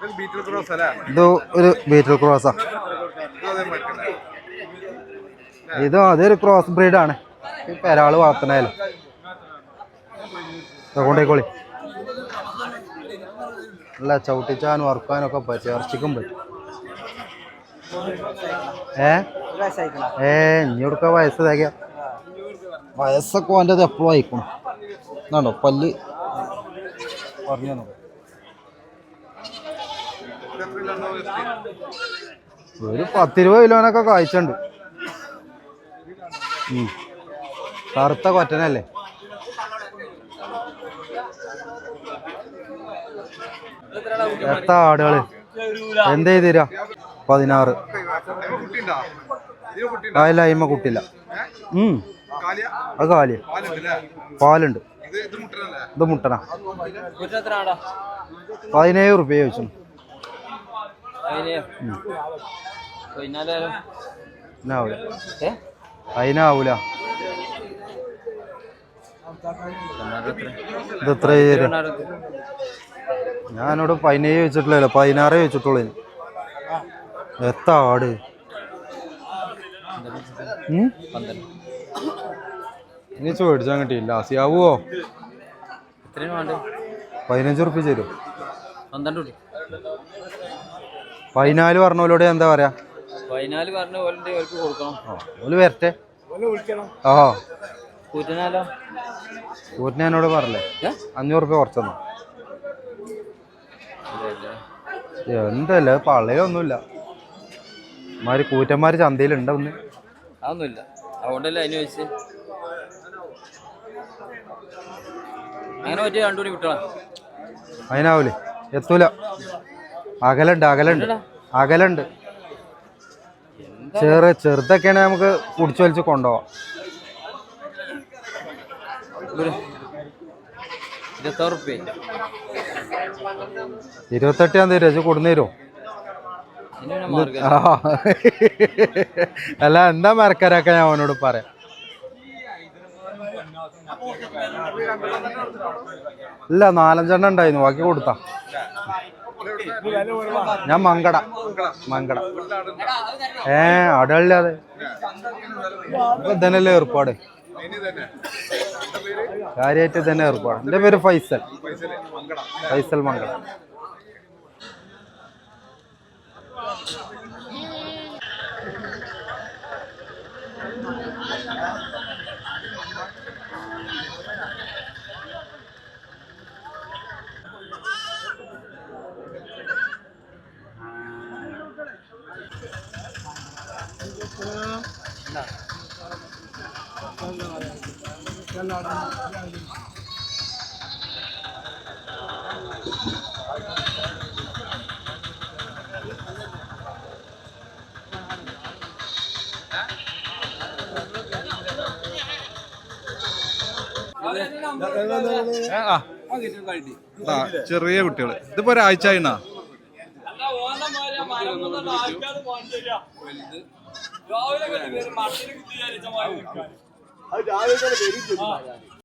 ഇത് ഒരു ബീറ്റൽ ക്രോസാ ഇത് അതൊരു ക്രോസ് ബ്രീഡാണ് പെരാൾ വളർത്തണേലോ കൊണ്ടേക്കോളി. അല്ല ചവിട്ടിച്ചാനും വറുക്കാനും ഒക്കെ പറ്റും ഇറച്ചിക്കും പറ്റും ഏ? ഏ ഇനി കൊടുക്ക വയസ്സ് തേക്ക വയസ്സൊക്കെ വേണ്ടത് എപ്പോഴും അയക്കണം എന്നാണ്ടോ പല്ല്? പറഞ്ഞു. തന്നോ. ഒരു പത്തിരുപത് കിലോനൊക്കെ കാഴ്ചണ്ട് ഉം. കറുത്ത കൊറ്റനല്ലേ? എത്ര ആടുകൾ? എന്ത് ചെയ്തരാ പതിനാറ്. കായല അയിമ കുട്ടില്ല ഉം. അത് കാലിയ. പാലുണ്ട്. ഇത് മുട്ടണ പതിനേഴ് റുപ്യ ചോദിച്ചു അതിനാവൂല. ഇത് എത്ര തരും ഞാനോട് പതിനേഴ് വെച്ചിട്ടില്ലല്ലോ പതിനാറേ വെച്ചിട്ടുള്ളൂ ഇനി. എത്ര ആട്? ഇനി ചോദിച്ചാൽ കിട്ടിയില്ല. ആസിയാവോ പതിനഞ്ച് റുപ്യ തരും. പതിനാല് പറഞ്ഞോലോട് എന്താ പറയാ? പതിനാല് പറഞ്ഞ പോലെ കൊടുക്കണം. ഓൽ വരട്ടെ. ആ. കൂറ്റനാലോ? കൂറ്റനോട് പറഞ്ഞേ? അഞ്ഞൂറ് റുപ്യ കുറച്ചെന്നോ? എന്തല്ല പള്ളയൊന്നുമില്ല മാതിരി കൂറ്റന്മാര് ചന്തയിലുണ്ട് ഒന്ന് അതൊന്നുമില്ല. അതുകൊണ്ടല്ലേ അതിന് വെച്ച് അങ്ങനെ പറ്റിയ രണ്ടുകൂടി വിട്ടോളാം അതിനാവൂലേ? എത്തൂല. അകലുണ്ട് അകലുണ്ട്. അകലുണ്ട്. ചെറു ചെറുതൊക്കെയാണ് നമുക്ക് കുടിച്ചു വലിച്ച് കൊണ്ടുപോവാം. ഇരുപത്തെട്ടാം തീയതി രജ കൊടുന്നു തരുമോ അതിന് പിന്നെ മാർഗം ആ. അല്ല എന്താ മരക്കാരൊക്കെ ഞാൻ അവനോട് പറയാം. ഇല്ല നാലഞ്ചെണ്ണം ഉണ്ടായിരുന്നു. ബാക്കി കൊടുത്താ. ഞാൻ മങ്കട. മങ്കട. ഏ അടല്ലാതെ ഇപ്പൊ ഇതന്നെയല്ലേ ഏർപ്പാട്? കാര്യമായിട്ട് തന്നെ ഏർപ്പാട്. എന്റെ പേര് ഫൈസൽ. ഫൈസൽ മങ്കട. ചെറിയ കുട്ടികൾ ഇതിപ്പോ ഒരാഴ്ച ആയിണ രാവിലെ രാവിലെ വരും.